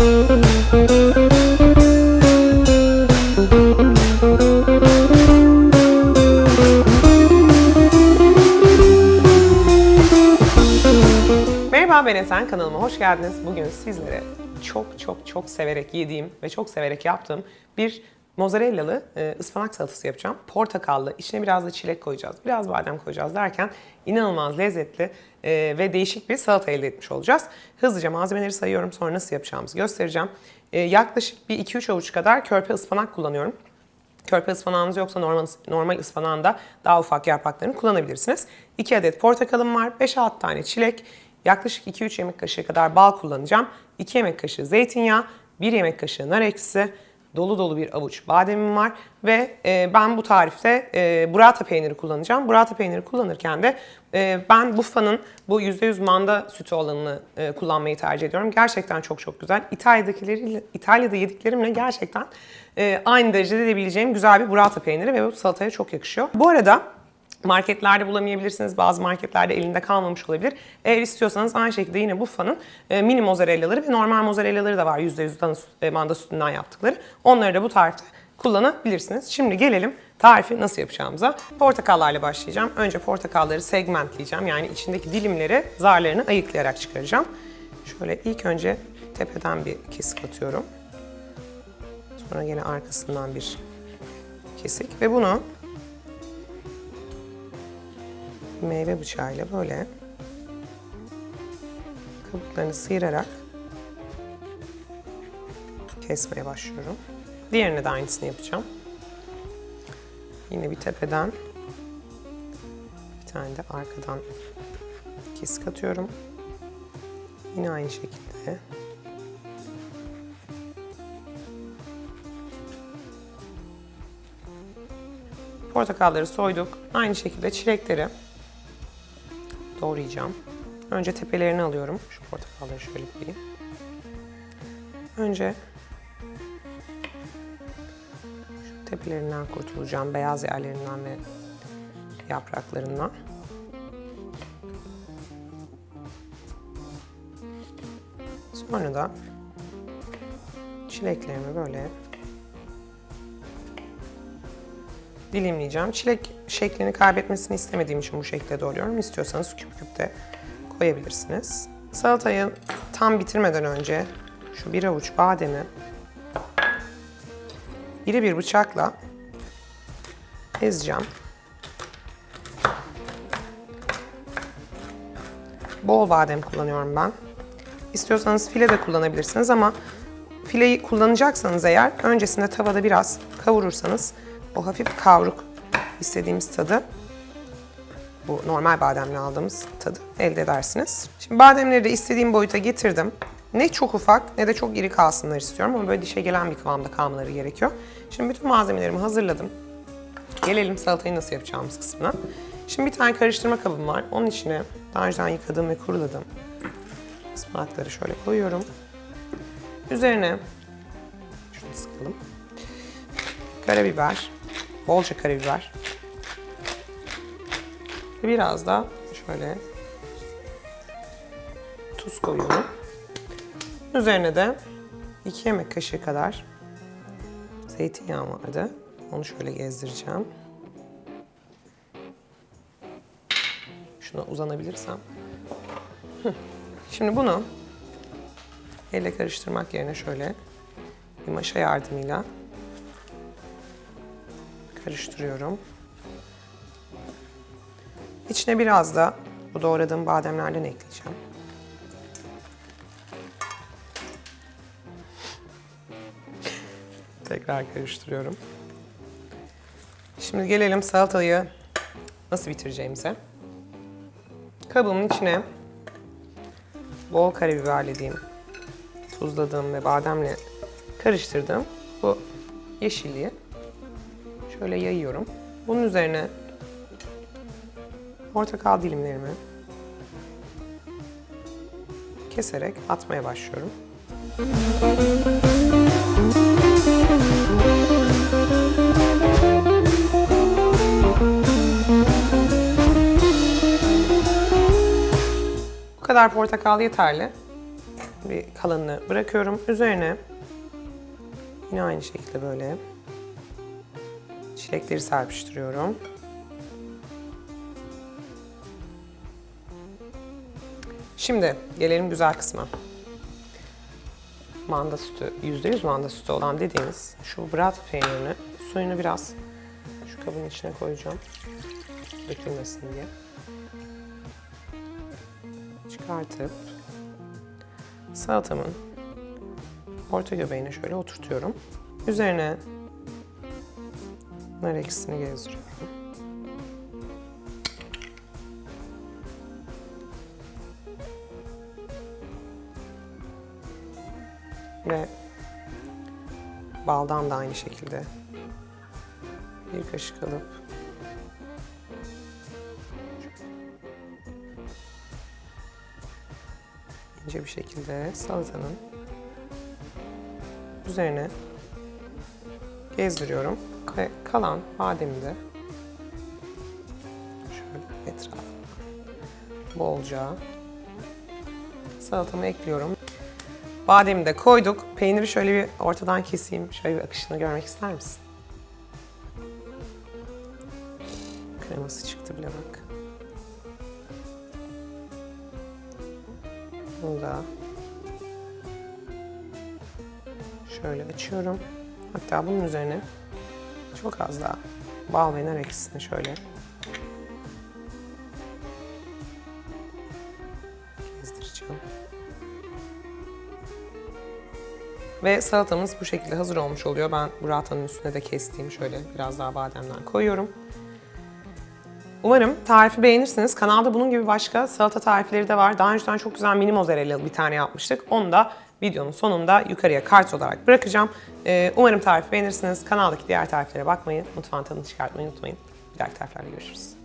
Merhaba ben Esen, kanalıma hoş geldiniz. Bugün sizlere çok çok çok severek yediğim ve çok severek yaptığım bir mozzarellalı e, ıspanak salatası yapacağım. Portakallı, içine biraz da çilek koyacağız, biraz badem koyacağız derken inanılmaz lezzetli e, ve değişik bir salata elde etmiş olacağız. Hızlıca malzemeleri sayıyorum sonra nasıl yapacağımızı göstereceğim. E, yaklaşık bir 2-3 avuç kadar körpe ıspanak kullanıyorum. Körpe ıspanağınız yoksa normal, normal ıspanağın da daha ufak yapraklarını kullanabilirsiniz. 2 adet portakalım var, 5-6 tane çilek, yaklaşık 2-3 yemek kaşığı kadar bal kullanacağım. 2 yemek kaşığı zeytinyağı, 1 yemek kaşığı nar ekşisi, dolu dolu bir avuç bademim var ve e, ben bu tarifte e, burrata peyniri kullanacağım. Burrata peyniri kullanırken de e, ben Buffa'nın bu %100 manda sütü olanını e, kullanmayı tercih ediyorum. Gerçekten çok çok güzel. İtalya'dakileri, İtalya'da yediklerimle gerçekten e, aynı derecede edebileceğim güzel bir burrata peyniri ve bu salataya çok yakışıyor. Bu arada Marketlerde bulamayabilirsiniz. Bazı marketlerde elinde kalmamış olabilir. Eğer istiyorsanız aynı şekilde yine Buffa'nın e, mini mozzarellaları ve normal mozzarellaları da var. %100 dana, süt- e, manda sütünden yaptıkları. Onları da bu tarifte kullanabilirsiniz. Şimdi gelelim tarifi nasıl yapacağımıza. Portakallarla başlayacağım. Önce portakalları segmentleyeceğim. Yani içindeki dilimleri, zarlarını ayıklayarak çıkaracağım. Şöyle ilk önce tepeden bir kesik atıyorum. Sonra yine arkasından bir kesik ve bunu meyve bıçağıyla böyle kabuklarını sıyırarak kesmeye başlıyorum. Diğerine de aynısını yapacağım. Yine bir tepeden bir tane de arkadan kesik atıyorum. Yine aynı şekilde portakalları soyduk. Aynı şekilde çilekleri doğrayacağım. Önce tepelerini alıyorum. Şu portakalları şöyle koyayım. Önce şu tepelerinden kurtulacağım. Beyaz yerlerinden ve yapraklarından. Sonra da çileklerimi böyle dilimleyeceğim. Çilek şeklini kaybetmesini istemediğim için bu şekilde doğruyorum. İstiyorsanız küp küp de koyabilirsiniz. Salatayı tam bitirmeden önce şu bir avuç bademi iri bir bıçakla ezeceğim. Bol badem kullanıyorum ben. İstiyorsanız file de kullanabilirsiniz ama fileyi kullanacaksanız eğer öncesinde tavada biraz kavurursanız o hafif kavruk istediğimiz tadı bu normal bademle aldığımız tadı elde edersiniz. Şimdi bademleri de istediğim boyuta getirdim. Ne çok ufak ne de çok iri kalsınlar istiyorum ama böyle dişe gelen bir kıvamda kalmaları gerekiyor. Şimdi bütün malzemelerimi hazırladım. Gelelim salatayı nasıl yapacağımız kısmına. Şimdi bir tane karıştırma kabım var. Onun içine daha önceden yıkadım ve kuruladım. Ispanakları şöyle koyuyorum. Üzerine şunu sıkalım. Karabiber, bolca karabiber. Biraz da şöyle tuz koyuyorum. Üzerine de 2 yemek kaşığı kadar zeytinyağı vardı. Onu şöyle gezdireceğim. Şuna uzanabilirsem. Şimdi bunu elle karıştırmak yerine şöyle bir maşa yardımıyla karıştırıyorum. İçine biraz da bu doğradığım bademlerden ekleyeceğim. Tekrar karıştırıyorum. Şimdi gelelim salatayı nasıl bitireceğimize. Kabımın içine bol karabiberlediğim, tuzladığım ve bademle karıştırdığım bu yeşilliği şöyle yayıyorum. Bunun üzerine portakal dilimlerimi keserek atmaya başlıyorum. Bu kadar portakal yeterli. bir kalanını bırakıyorum. Üzerine yine aynı şekilde böyle çilekleri serpiştiriyorum. Şimdi gelelim güzel kısma. Manda sütü, %100 manda sütü olan dediğimiz şu brat peynirini suyunu biraz şu kabın içine koyacağım. Dökülmesin diye. Çıkartıp salatamın orta göbeğine şöyle oturtuyorum. Üzerine nar ekşisini gezdiriyorum. Ve baldan da aynı şekilde bir kaşık alıp ince bir şekilde salatanın üzerine gezdiriyorum kalan bademi de şöyle etrafına bolca salatamı ekliyorum. Bademi de koyduk. Peyniri şöyle bir ortadan keseyim. Şöyle bir akışını görmek ister misin? Kreması çıktı bile bak. Bunu da şöyle açıyorum. Hatta bunun üzerine çok az daha bal ve nar ekşisini şöyle Ve salatamız bu şekilde hazır olmuş oluyor. Ben buratanın üstüne de kestiğim şöyle biraz daha bademden koyuyorum. Umarım tarifi beğenirsiniz. Kanalda bunun gibi başka salata tarifleri de var. Daha önceden çok güzel mini mozzarella bir tane yapmıştık. Onu da videonun sonunda yukarıya kart olarak bırakacağım. Ee, umarım tarifi beğenirsiniz. Kanaldaki diğer tariflere bakmayı, mutfağın tadını çıkartmayı unutmayın. Bir dahaki tariflerde görüşürüz.